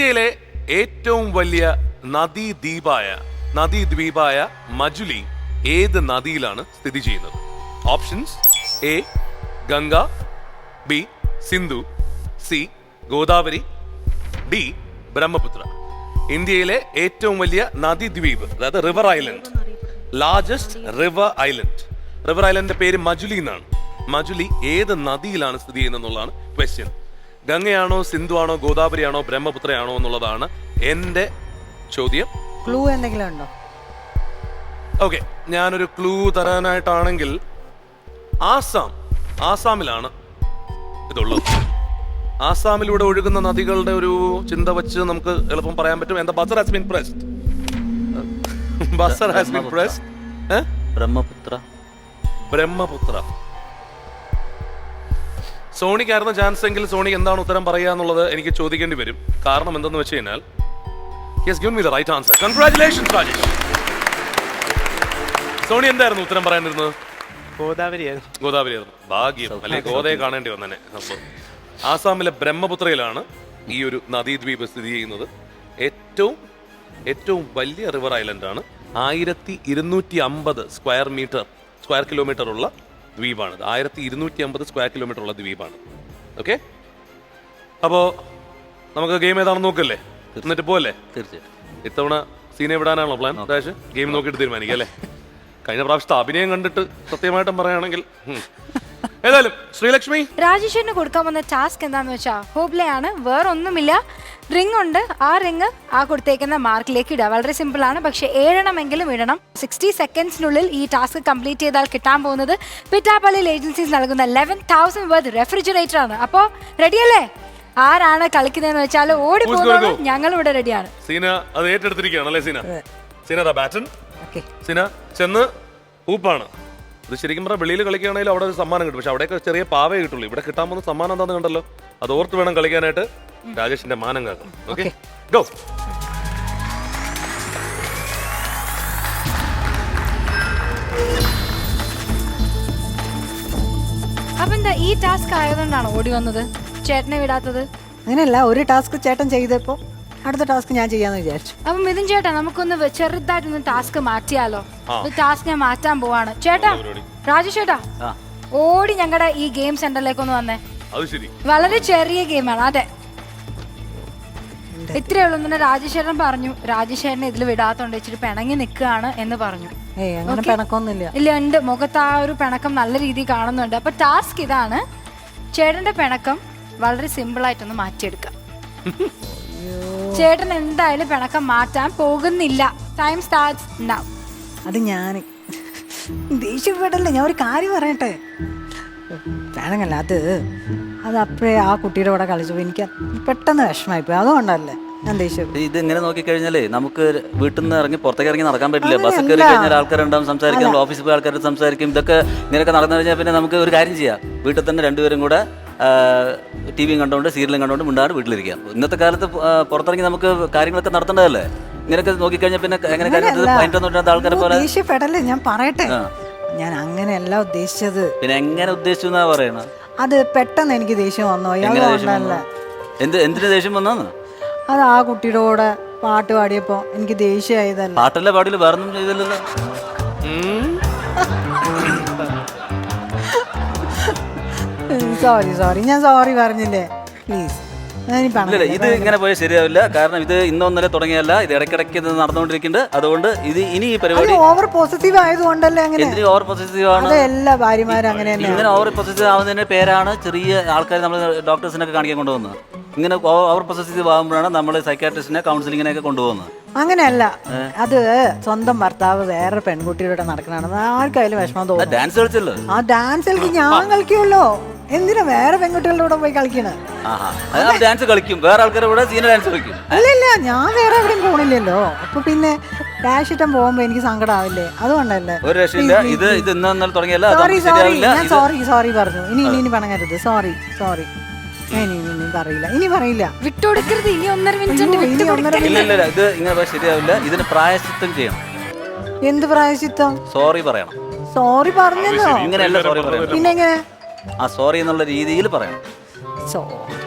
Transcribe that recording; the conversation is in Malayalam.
ഇന്ത്യയിലെ ഏറ്റവും വലിയ നദീദ്വീപായ നദീദ്വീപായ മജുലി ഏത് നദിയിലാണ് സ്ഥിതി ചെയ്യുന്നത്? Options A Ganga B Sindhu C Godavari D Brahmaputra. ഇന്ത്യയിലെ ഏറ്റവും വലിയ നദീദ്വീപ് അതായത് river island largest river island river ഐലൻഡിന്റെ പേര് മജുലി എന്നാണ്. മജുലി ഏത് നദിയിലാണ് സ്ഥിതി ചെയ്യുന്നത് എന്നുള്ളതാണ് ക്വസ്റ്റ്യൻ ഗംഗയാണോ സിന്ധു ആണോ ഗോദാവരി ആണോ ബ്രഹ്മപുത്രയാണോ എന്നുള്ളതാണ് എന്റെ ചോദ്യം. ക്ലൂ എന്തെങ്കിലും ഉണ്ടോ? ഓക്കെ ഞാനൊരു ക്ലൂ തരാനായിട്ടാണെങ്കിൽ ആസാം ആസാമിലാണ് ഇതുള്ളത്. ആസാമിലൂടെ ഒഴുകുന്ന നദികളുടെ ഒരു ചിന്ത വെച്ച് നമുക്ക് എളുപ്പം പറയാൻ പറ്റും. എന്താ buzzer has been pressed? Buzzer has been pressed Brahmaputra. Brahmaputra. സോണിക്കായിരുന്നു chance എങ്കിൽ സോണി എന്താണ് ഉത്തരം പറയുക എന്നുള്ളത് എനിക്ക് ചോദിക്കേണ്ടി വരും. കാരണം എന്തെന്ന് വെച്ച് കഴിഞ്ഞാൽ yes give me the right answer congratulations Rajesh Soni എന്തായിരുന്നു ഉത്തരം പറയാനിരുന്നത്? ഗോദാവരിയായിരുന്നു ഗോദാവരി ആയിരുന്നു. ഭാഗ്യം. അല്ലെ ഗോദയെ കാണേണ്ടി വന്നെ സംഭവം ആസാമിലെ ബ്രഹ്മപുത്രയിലാണ് ഈ ഒരു നദീദ്വീപ് സ്ഥിതി ചെയ്യുന്നത്. ഏറ്റവും ഏറ്റവും വലിയ റിവർ ഐലൻഡാണ് ആണ്. ആയിരത്തി ഇരുന്നൂറ്റി അമ്പത് സ്ക്വയർ മീറ്റർ സ്ക്വയർ കിലോമീറ്റർ ഉള്ള ദ്വീപാണ് ആയിരത്തി ഇരുന്നൂറ്റി അമ്പത് സ്ക്വയർ കിലോമീറ്റർ ഉള്ള ദ്വീപാണ്. ഓക്കെ? അപ്പോ നമുക്ക് ഗെയിം ഏതാണെന്ന് നോക്കല്ലേ? എന്നിട്ട് പോവല്ലേ? തീർച്ചയായിട്ടും. ഇത്തവണ സീനെ വിടാനാണോ പ്ലാൻ രാജ് ഗെയിം നോക്കിയിട്ട് തീരുമാനിക്കാം അല്ലേ? കഴിഞ്ഞ പ്രാവശ്യത്തെ അഭിനയം കണ്ടിട്ട് സത്യമായിട്ടും പറയുകയാണെങ്കിൽ. ഏതായാലും ശ്രീലക്ഷ്മി? രാജേഷിന് കൊടുക്കാൻ വന്ന ടാസ്ക് എന്താന്ന് വെച്ചാൽ ഹോബ്ലെ ആണ് വേറൊന്നുമില്ല. റിംഗ് ഉണ്ട്. ആ റിംഗ് ആ കൊടുത്തേക്കുന്ന മാർക്കിലേക്ക് ഇടുക വളരെ സിമ്പിൾ ആണ്. പക്ഷെ ഏഴെണ്ണമെങ്കിലും ഇടണം. സിക്സ്റ്റി സെക്കൻഡ്സിനുള്ളിൽ ഈ ടാസ്ക് കംപ്ലീറ്റ് ചെയ്താൽ കിട്ടാൻ പോകുന്നത് പിറ്റാപ്പള്ളിയിൽ ഏജൻസീസ് നൽകുന്ന ലെവൻ തൗസൻഡ് വർത്ത് റെഫ്രിജറേറ്റർ ആണ്. അപ്പോൾ റെഡിയല്ലേ ആരാണ് കളിക്കുന്നതെന്ന് വെച്ചാൽ ഓടി പോകുന്നത് ഞങ്ങൾ ഇവിടെ റെഡിയാണ് സീന അത് ഏറ്റെടുത്തിരിക്കുകയാണ് അല്ലേ സീന? സീന ഓക്കെ. സീന ചെന്ന് ഊപ്പാണ്. ഇത് ശരിക്കും പറഞ്ഞാൽ വെളിയിൽ കളിക്കുകയാണെങ്കിൽ അവിടെ ഒരു സമ്മാനം കിട്ടും. പക്ഷെ അവിടെയൊക്കെ ചെറിയ പാവേ കിട്ടുള്ളൂ. ഇവിടെ കിട്ടാൻ പോകുന്ന സമ്മാനം എന്താണെന്ന് കണ്ടല്ലോ? അത് ഓർത്ത് വേണം കളിക്കാനായിട്ട്. രാജേഷിന്റെ മാനം കാക്കണം ഓക്കെ? ഗോ അപ്പൊ എന്താ ഈ ടാസ്ക് ആയതുകൊണ്ടാണ് ഓടി വന്നത്? ചേട്ടനെ വിടാത്തത്? അങ്ങനെയല്ല ഒരു ടാസ്ക് ചേട്ടൻ ചെയ്തപ്പോ അടുത്ത ടാസ്ക് ഞാൻ ചെയ്യാന്ന് വിചാരിച്ചു. അപ്പൊ മിഥുൻ ചേട്ടാ നമുക്കൊന്ന് ചെറുതായിട്ടൊന്ന് ടാസ്ക് മാറ്റിയാലോ? ടാസ്ക് ഞാൻ മാറ്റാൻ പോവാണ്. ചേട്ടാ രാജു ചേട്ടാ ഓടി ഞങ്ങളുടെ ഈ ഗെയിം സെന്ററിലേക്ക് ഒന്ന് വന്നേ. അത് ശരി. വളരെ ചെറിയ ഗെയിമാണ് അതെ. ഇത്രയേ ഉള്ളൂ പിന്നെ രാജശേഖരൻ പറഞ്ഞു. രാജശേഖരൻ ഇതിൽ വിടാത്തോണ്ട് ഇച്ചിരി പിണങ്ങി നിൽക്കുകയാണ് എന്ന് പറഞ്ഞു. ഏയ് അങ്ങനെ Okay. പിണക്കൊന്നുമില്ല ഇല്ല ഉണ്ട്. മുഖത്ത് ആ ഒരു പിണക്കം നല്ല രീതിയിൽ കാണുന്നുണ്ട്. അപ്പൊ ടാസ്ക് ഇതാണ്. ചേട്ടന്റെ പിണക്കം വളരെ സിമ്പിൾ ആയിട്ടൊന്ന് മാറ്റിയെടുക്കാം. ചേട്ടൻ എന്തായാലും പിണക്കം മാറ്റാൻ പോകുന്നില്ല. ടൈം സ്റ്റാർട്ട് നൗ അത് ഞാൻ ദേഷ്യപ്പെടല്ലേ ഞാൻ ഒരു കാര്യം പറയട്ടെ? വേണമെങ്കിൽ അത് അത് അപ്പോഴേ ആ കുട്ടിയുടെ കൂടെ കളിച്ചു എനിക്ക് പെട്ടെന്ന് വിഷമായിപ്പോയി അതുകൊണ്ടല്ലേ? ഞാൻ ദേഷ്യപ്പെട്ടു ഇത് ഇങ്ങനെ നോക്കിക്കഴിഞ്ഞാലേ നമുക്ക് വീട്ടിൽ നിന്ന് ഇറങ്ങി പുറത്തേക്ക് ഇറങ്ങി നടക്കാൻ പറ്റില്ല. ബസ് കയറി കഴിഞ്ഞാൽ ആൾക്കാരുണ്ടാവും സംസാരിക്കും. നമ്മൾ ഓഫീസിൽ പോയി ആൾക്കാർ സംസാരിക്കും. ഇതൊക്കെ ഇങ്ങനെയൊക്കെ നടന്നു കഴിഞ്ഞാൽ പിന്നെ നമുക്ക് ഒരു കാര്യം ചെയ്യാം. വീട്ടിൽ തന്നെ രണ്ടുപേരും കൂടെ ടി വിയും കണ്ടുകൊണ്ട് സീരിയലും കണ്ടുകൊണ്ട് മിണ്ടാണ്ട് വീട്ടിലിരിക്കാം. ഇന്നത്തെ കാലത്ത് പുറത്തിറങ്ങി നമുക്ക് കാര്യങ്ങളൊക്കെ നടത്തേണ്ടതല്ലേ? ഇങ്ങനെയൊക്കെ നോക്കിക്കഴിഞ്ഞാൽ പിന്നെ എങ്ങനെ ആൾക്കാരെ പോലെ ഞാൻ പറയട്ടെ. ഞാൻ അങ്ങനെയല്ല ഉദ്ദേശിച്ചത്. പിന്നെ എങ്ങനെ ഉദ്ദേശിച്ചു എന്നാ പറയണ? അത് പെട്ടെന്ന് എനിക്ക് ദേഷ്യം വന്നു. എങ്ങനെ ദേഷ്യം വന്നു? എന്ത് എന്തിന് ദേഷ്യം വന്നാന്ന് അത് ആ കുട്ടിയുടെ കൂടെ പാട്ട് പാടിയപ്പോ എനിക്ക് ദേഷ്യമായതല്ല. പാട്ടല്ല പാടില്ല വേറൊന്നും ചെയ്തില്ലല്ലോ. സോറി സോറി ഞാൻ സോറി പറഞ്ഞില്ലേ? പ്ലീസ് ഇല്ല ഇത് ഇങ്ങനെ പോയാൽ ശരിയാവില്ല. കാരണം ഇത് ഇന്നൊന്നലെ തുടങ്ങിയല്ല ഇത് ഇടയ്ക്കിടയ്ക്ക് ഇത് നടന്നുകൊണ്ടിരിക്കുന്നുണ്ട്. അതുകൊണ്ട് ഇത് ഇനി ഈ പരിപാടി ഓവർ പോസിറ്റീവ് ആയതുകൊണ്ടല്ലേ അങ്ങനെ? എന്തിന് ഓവർ പോസിറ്റീവ് ആണ്? എല്ലാ ഭാര്യമാരും അങ്ങനെ ഇങ്ങനെ ഓവർ പോസിറ്റീവ് ആവുന്നതിന്റെ പേരാണ് ചെറിയ ആൾക്കാർ നമ്മൾ ഡോക്ടേഴ്സിനൊക്കെ കാണിക്കാൻ കൊണ്ടുവന്നത് ഇങ്ങനെ ഓവർ പോസിറ്റീവ് ആകുമ്പോഴാണ് നമ്മൾ സൈക്കാട്രിസ്റ്റിനെ കൗൺസിലിങ്ങിനൊക്കെ കൊണ്ടുപോകുന്നത്. അങ്ങനെയല്ല. അത് സ്വന്തം ഭർത്താവ് വേറെ പെൺകുട്ടിയുടെ നടക്കണാണ് ആർക്കായാലും വിഷമം തോന്നുന്നു ഡാൻസ് കളിച്ചല്ലോ. ആ ഡാൻസ് കളിക്ക് ഞാൻ കളിക്കുമല്ലോ. എന്തിനാ വേറെ പെൺകുട്ടികളുടെ കൂടെ പോയി കളിക്കണേ? ഡാൻസ് കളിക്കും. വേറെ ആൾക്കാരുടെ കൂടെ സീന ഡാൻസ് കളിക്കും. അല്ലല്ല ഞാൻ വേറെ എവിടെയും പോണില്ലല്ലോ. അപ്പൊ പിന്നെ ഡാഷ് ഇട്ടം പോകുമ്പോ എനിക്ക് സങ്കടാവില്ലേ അതുകൊണ്ടല്ലേ. ഒരു രക്ഷയില്ല. ഇത് ഇത് ഇന്ന് ഇന്നലെ തുടങ്ങിയല്ല അത് സോറി സോറി ശരിയാവില്ല ഞാൻ സോറി സോറി പറഞ്ഞു. ഇനി ഇനി ഇനി പണങ്ങരുത്. സോറി സോറി ഇനി ഇനി ഇനി പറയില്ല. ഇനി പറയില്ല. വിട്ടുകൊടുക്കരുത്. ഇനി ഒന്നര മിനിറ്റ് ഉണ്ട്. അയ്യോ, ഒന്നര ഇല്ല ഇല്ല ഇല്ല, ഇത് ഇങ്ങനെ ശരിയാവില്ല. ഇതിന് പ്രായശ്ചിത്തം ചെയ്യണം. എന്ത് പ്രായശിത്തം സോറി പറയണം. സോറി പറഞ്ഞല്ലോ. ഇങ്ങനെയല്ല സോറി പറയണം പിന്നെ എങ്ങനെ ആ സോറി എന്നുള്ള രീതിയിൽ പറയണം. സോറി